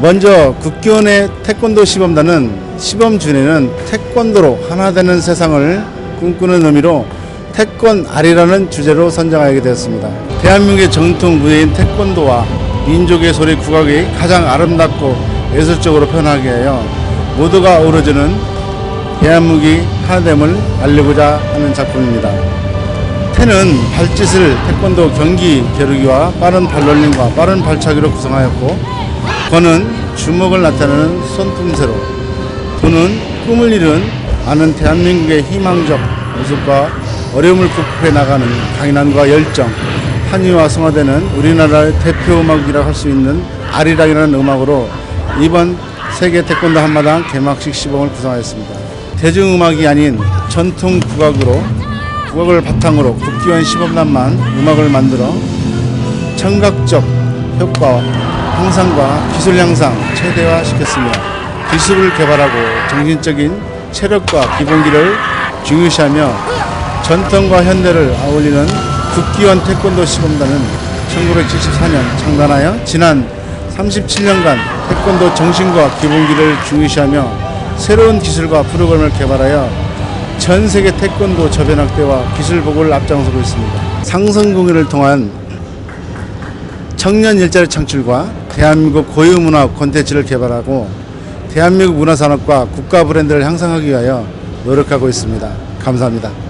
먼저 국교원의 태권도 시범단은 시범 준에는 태권도로 하나 되는 세상을 꿈꾸는 의미로 태권 아리라는 주제로 선정하게 되었습니다. 대한민국의 전통 무예인 태권도와 민족의 소리 국악이 가장 아름답고 예술적으로 표현하게 하여 모두가 어우러지는 대한민국이 하나됨을 알리고자 하는 작품입니다. 태는 발짓을 태권도 경기 겨루기와 빠른 발놀림과 빠른 발차기로 구성하였고 권은 주먹을 나타내는 손품새로 도는 꿈을 이룬 많은 대한민국의 희망적 모습과 어려움을 극복해 나가는 강인함과 열정 한의와 성화되는 우리나라의 대표 음악이라고 할수 있는 아리랑이라는 음악으로 이번 세계 태권도 한마당 개막식 시범을 구성하였습니다. 대중음악이 아닌 전통 국악으로 국악을 바탕으로 국기원 시범단만 음악을 만들어 청각적 효과와 향상과 기술 향상 최대화시켰습니다. 기술을 개발하고 정신적인 체력과 기본기를 중요시하며 전통과 현대를 아울리는 국기원 태권도 시범단은 1974년 창단하여 지난 37년간 태권도 정신과 기본기를 중요시하며 새로운 기술과 프로그램을 개발하여 전 세계 태권도 저변 확대와 기술 보고를 앞장서고 있습니다. 상성 공연을 통한 청년 일자리 창출과 대한민국 고유 문화 콘텐츠를 개발하고 대한민국 문화산업과 국가 브랜드를 향상하기 위하여 노력하고 있습니다. 감사합니다.